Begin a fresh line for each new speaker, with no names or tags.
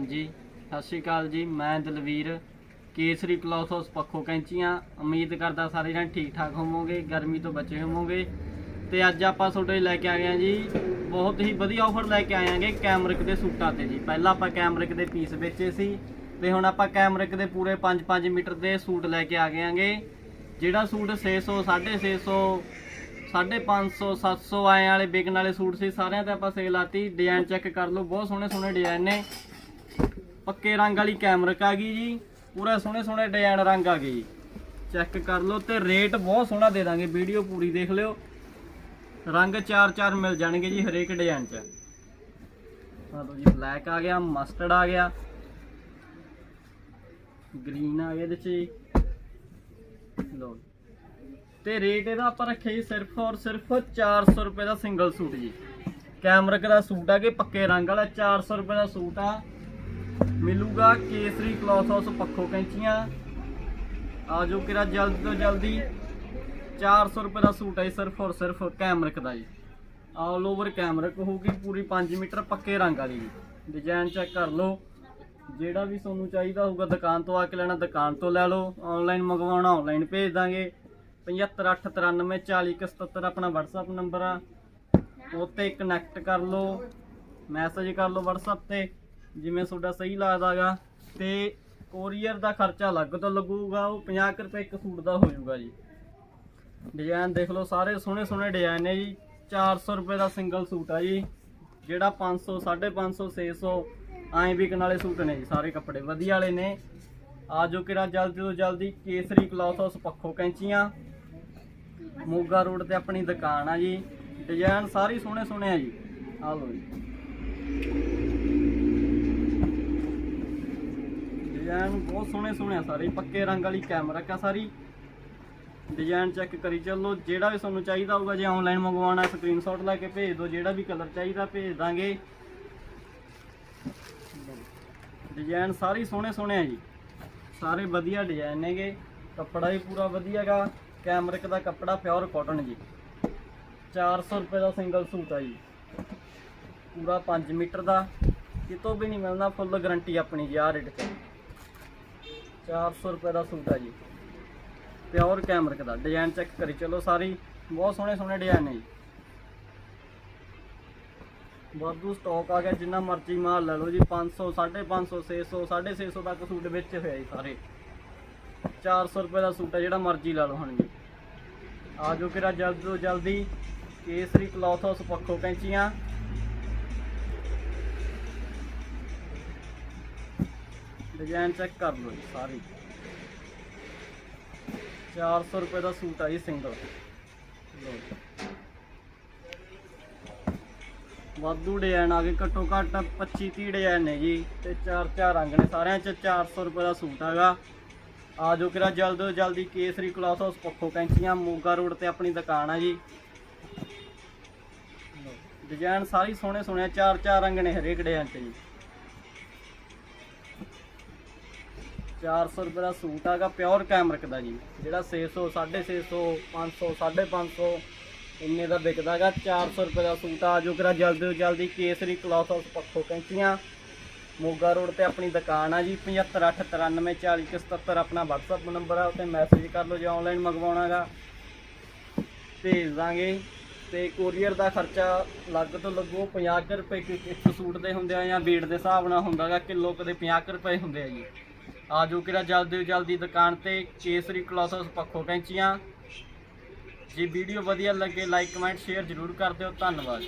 ਜੀ, ਸਤਿ ਸ਼੍ਰੀ ਅਕਾਲ ਜੀ, ਮੈਂ ਦਲਵੀਰ, ਕੇਸਰੀ ਕਲੌਥ ਹਾਊਸ ਪੱਖੋ ਕੈਂਚੀਆਂ। ਉਮੀਦ ਕਰਦਾ ਸਾਰੇ ਜਣ ਠੀਕ ਠਾਕ ਹੋਵੋਗੇ, ਗਰਮੀ ਤੋਂ ਬਚੇ ਹੋਵੋਗੇ। ਤੇ ਅੱਜ ਆਪਾਂ ਤੁਹਾਡੇ ਲੈ ਕੇ ਆ ਗਏ ਹਾਂ ਜੀ, ਬਹੁਤ ਹੀ ਵਧੀਆ ਆਫਰ ਲੈ ਕੇ ਆਏ ਆਂਗੇ ਕੈਮਰਿਕ ਦੇ ਸੂਟਾਂ ਤੇ ਜੀ। ਪਹਿਲਾਂ ਆਪਾਂ ਕੈਮਰਿਕ ਦੇ ਪੀਸ ਵੇਚੇ ਸੀ, ਤੇ ਹੁਣ ਆਪਾਂ ਕੈਮਰਿਕ ਦੇ ਪੂਰੇ 5-5 ਮੀਟਰ ਦੇ ਸੂਟ ਲੈ ਕੇ ਆ ਗਏ ਆਂਗੇ ਜਿਹੜਾ ਸੂਟ 600 650 550 700 ਆਏ ਵਾਲੇ ਵਿਕਣ ਵਾਲੇ ਸੂਟ ਸੀ, ਸਾਰਿਆਂ ਤੇ ਆਪਾਂ ਸੇਲ ਆਤੀ ਡਿਜ਼ਾਈਨ ਚੈੱਕ ਕਰ ਲਓ, ਬਹੁਤ ਸੋਹਣੇ ਸੋਹਣੇ ਡਿਜ਼ਾਈਨ ਨੇ। ਪੱਕੇ ਰੰਗ ਵਾਲੀ ਕੈਮਰਿਕ ਆ ਗਈ ਜੀ। ਪੂਰਾ ਸੋਹਣੇ ਸੋਹਣੇ ਡਿਜ਼ਾਈਨ ਰੰਗ ਆ ਗਏ ਜੀ। ਚੈੱਕ ਕਰ ਲਓ ਤੇ ਰੇਟ ਬਹੁਤ ਸੋਹਣਾ ਦੇ ਦਾਂਗੇ। ਵੀਡੀਓ ਪੂਰੀ ਦੇਖ ਲਿਓ। ਰੰਗ ਚਾਰ ਚਾਰ ਮਿਲ ਜਾਣਗੇ ਜੀ ਹਰੇਕ ਡਿਜ਼ਾਈਨ 'ਚ। ਆ ਲਓ ਜੀ ਬਲੈਕ ਆ ਗਿਆ ਮਸਟਰਡ ਆ ਗਿਆ। ਗ੍ਰੀਨ ਆ ਗਿਆ ਇਹਦੇ 'ਚ ਜੀ। ਲਓ ਤੇ ਰੇਟ ਇਹਦਾ ਆਪਾਂ ਰੱਖਿਆ ਜੀ ਸਿਰਫ ਔਰ ਸਿਰਫ 400 ਰੁਪਏ ਦਾ ਸਿੰਗਲ ਸੂਟ ਜੀ। ਕੈਮਰਕ ਦਾ ਸੂਟ ਆ ਕਿ ਪੱਕੇ ਰੰਗ ਵਾਲਾ 400 ਰੁਪਏ ਦਾ ਸੂਟ ਆ। ਮਿਲੂਗਾ ਕੇਸਰੀ ਕਲੌਥ ਹਾਊਸ ਪੱਖੋ ਕੈਂਚੀਆਂ। ਆਜੋ ਕਿਰਾ ਜਲਦੀ ਤੋਂ ਜਲਦੀ। 400 ਰੁਪਏ ਦਾ ਸੂਟ ਹੈ ਜੀ, ਸਿਰਫ ਔਰ ਸਿਰਫ ਕੈਮਰਕ ਦਾ ਜੀ। ਆਲ ਓਵਰ ਕੈਮਰਕ ਹੋਊਗੀ, ਪੂਰੀ 5 ਮੀਟਰ ਪੱਕੇ ਰੰਗ ਵਾਲੀ ਜੀ। ਡਿਜ਼ਾਈਨ ਚੈੱਕ ਕਰ ਲਓ। ਜਿਹੜਾ ਵੀ ਤੁਹਾਨੂੰ ਚਾਹੀਦਾ ਹੋਊਗਾ ਦੁਕਾਨ ਤੋਂ ਆ ਕੇ ਲੈਣਾ, ਦੁਕਾਨ ਤੋਂ ਲੈ ਲਓ। ਆਨਲਾਈਨ ਮੰਗਵਾਉਣਾ ਆਨਲਾਈਨ ਭੇਜ ਦਾਂਗੇ। 75894077 ਆਪਣਾ WhatsApp ਨੰਬਰ ਆ। ਉੱਤੇ ਕਨੈਕਟ ਕਰ ਲਓ। ਮੈਸੇਜ ਕਰ ਲਓ WhatsApp ਤੇ। ਜਿਵੇਂ ਤੁਹਾਡਾ ਸਹੀ ਲੱਗਦਾਗਾ ਤੇ ਕੋਰੀਅਰ ਦਾ ਖਰਚਾ ਅਲੱਗ ਤੋਂ ਲੱਗੂਗਾ, ਉਹ 50 ਕੁ ਰੁਪਏ ਇੱਕ ਸੂਟ ਦਾ ਹੋ ਜਾਊਗਾ ਜੀ। ਡਿਜ਼ਾਈਨ ਦੇਖ ਲਓ, ਸਾਰੇ ਸੋਹਣੇ ਸੋਹਣੇ ਡਿਜ਼ਾਈਨ ਨੇ ਜੀ। 400 ਰੁਪਏ ਦਾ ਸਿੰਗਲ ਸੂਟ ਆ ਜੀ, ਜਿਹੜਾ 500 550 600 ਐਂ ਵਿਕਣ ਵਾਲੇ ਸੂਟ ਨੇ ਜੀ, ਸਾਰੇ ਕੱਪੜੇ ਵਧੀਆ ਵਾਲੇ ਨੇ। ਆਜੋ ਕਿਹੜਾ ਜਲਦੀ ਤੋਂ ਜਲਦੀ, Kesari cloth house Pakho Kainchian. Moga road ਤੇ ਆਪਣੀ ਦੁਕਾਨ ਆ ਜੀ। ਡਿਜ਼ਾਈਨ ਸਾਰੇ ਸੋਹਣੇ ਸੋਹਣੇ ਆ ਜੀ। ਆ ਲਓ ਜੀ ਡਿਜ਼ਾਈਨ ਬਹੁਤ ਸੋਹਣੇ ਸੋਹਣੇ ਆ ਸਾਰੇ। ਪੱਕੇ ਰੰਗ ਵਾਲੀ ਕੈਮਰਾ ਕਾ ਸਾਰੀ। ਡਿਜ਼ਾਈਨ ਚੈੱਕ ਕਰੀ ਚੱਲੋ, ਜਿਹੜਾ ਵੀ ਤੁਹਾਨੂੰ ਚਾਹੀਦਾ ਹੋਊਗਾ, ਜੇ ਆਨਲਾਈਨ ਮੰਗਵਾਉਣਾ ਸਕਰੀਨਸ਼ਾਟ ਲੈ ਕੇ ਭੇਜ ਦਿਓ, ਜਿਹੜਾ ਵੀ ਕਲਰ ਚਾਹੀਦਾ ਭੇਜ ਦਾਂਗੇ। ਡਿਜ਼ਾਈਨ ਸਾਰੇ ਸੋਹਣੇ ਸੋਹਣੇ ਆ ਜੀ। ਸਾਰੇ ਵਧੀਆ ਡਿਜ਼ਾਈਨ ਨੇਗੇ। ਕੱਪੜਾ ਵੀ ਪੂਰਾ ਵਧੀਆਗਾ ਕੈਮਰਿਕ ਦਾ ਕੱਪੜਾ ਪਿਓਰ ਕਾਟਨ ਜੀ। 400 ਰੁਪਏ ਦਾ ਸਿੰਗਲ ਸੂਟ ਆ ਜੀ। ਪੂਰਾ 5 ਮੀਟਰ ਦਾ। ਕਿਤੋਂ ਵੀ ਨਹੀਂ ਮਿਲਣਾ ਫੁੱਲ ਗਾਰੰਟੀ ਆਪਣੀ ਜੀ, ਆਹ ਰੇਟ ਤੇ 400 ਰੁਪਏ ਦਾ ਸੂਟ ਆ ਜੀ। ਪਿਓਰ ਕੈਮਰਿਕ ਦਾ। ਡਿਜ਼ਾਈਨ ਚੈੱਕ ਕਰੀ। ਚਲੋ ਸਾਰੀ ਬਹੁਤ ਸੋਹਣੇ ਸੋਹਣੇ ਡਿਜ਼ਾਈਨ ਨੇ ਜੀ। ਵਾਧੂ ਸਟਾਕ ਆ ਗਿਆ, ਜਿੰਨਾ ਮਰਜ਼ੀ ਮਾਲ ਲੈ ਲਓ ਜੀ। 500 550 600 650 ਤੱਕ ਸੂਟ ਵਿੱਚ ਹੋਇਆ ਜੀ ਸਾਰੇ। 400 ਰੁਪਏ ਦਾ ਸੂਟ ਹੈ ਜਿਹੜਾ ਮਰਜ਼ੀ ਲੈ ਲਓ ਹੁਣ ਜੀ। ਆ ਜਾਓ ਕਿਰਾ ਜਲਦੀ ਤੋਂ ਜਲਦੀ Kesari cloth house Pakho Kainchian. Design check ਕਰ ਲਓ ਜੀ ਸਾਰੀ। 400 ਰੁਪਏ ਦਾ ਸੂਟ ਆ ਜੀ ਸਿੰਗਲ। ਲਓ ਵਾਧੂ ਡਿਜ਼ਾਈਨ ਆ ਗਏ, ਘੱਟੋ ਘੱਟ 25 30 ਡਿਜ਼ਾਈਨ ਨੇ ਜੀ, ਤੇ ਚਾਰ ਚਾਰ ਰੰਗ ਨੇ ਸਾਰਿਆਂ ਚ 400 ਰੁਪਏ ਦਾ ਸੂਟ ਹੈਗਾ। ਆ ਜਾਓ ਕਿਰਾ ਜਲਦ ਤੋਂ ਜਲਦੀ Kesari cloth house Pakho Kainchian, Moga road ਤੇ ਆਪਣੀ ਦੁਕਾਨ ਆ ਜੀ। ਡਿਜ਼ਾਈਨ ਸਾਰੀ ਸੋਹਣੇ ਸੋਹਣੇ ਚਾਰ ਚਾਰ ਰੰਗ ਨੇ ਹਰੇਕ ਡਿਜ਼ਾਈਨ ਤੇ ਜੀ। 400 ਰੁਪਏ ਦਾ ਸੂਟ ਹੈਗਾ ਪਿਓਰ ਕੈਮਰਕ ਦਾ ਜੀ। ਜਿਹੜਾ 600 650 500 550 ਇੰਨੇ ਦਾ ਵਿਕਦਾ ਹੈਗਾ 400 ਰੁਪਏ ਦਾ ਸੂਟ ਆ ਜੋ ਕਰਾ ਜਲਦੀ ਤੋਂ ਜਲਦੀ Kesari cloth house Pakho Kainchian. Moga road ਤੇ ਆਪਣੀ ਦੁਕਾਨ ਆ ਜੀ 7589404177 ਆਪਣਾ WhatsApp ਨੰਬਰ ਆ, ਉੱਤੇ ਮੈਸੇਜ ਕਰ ਲਓ ਜੇ ਆਨਲਾਈਨ ਮੰਗਵਾਉਣਾਗਾ ਭੇਜ ਦਾਂਗੇ। ਤੇ ਕੋਰੀਅਰ ਦਾ ਖਰਚਾ ਲੱਗ ਤੋਂ ਲੱਗੂ 50 ਕੁ ਰੁਪਏ ਕਿ ਇੱਕ ਸੂਟ ਦੇ ਹੁੰਦੇ ਆ ਜਾਂ weight ਦੇ ਹਿਸਾਬ ਨਾਲ ਹੁੰਦਾਗਾ ਕਿਲੋ ਕਦੇ 50 ਕੁ ਰੁਪਏ ਹੁੰਦੇ ਆ ਜੀ। ਆ ਜੋ ਕਿਰਾ ਜਲਦੀ ਤੋਂ ਜਲਦੀ ਦੁਕਾਨ ਤੇ। Kesari cloth house Pakho Kainchian. ਜੇ ਵੀਡੀਓ ਵਧੀਆ ਲੱਗੇ ਲਾਈਕ ਕਮੈਂਟ ਸ਼ੇਅਰ ਜ਼ਰੂਰ ਕਰ ਦਿਓ। ਧੰਨਵਾਦ।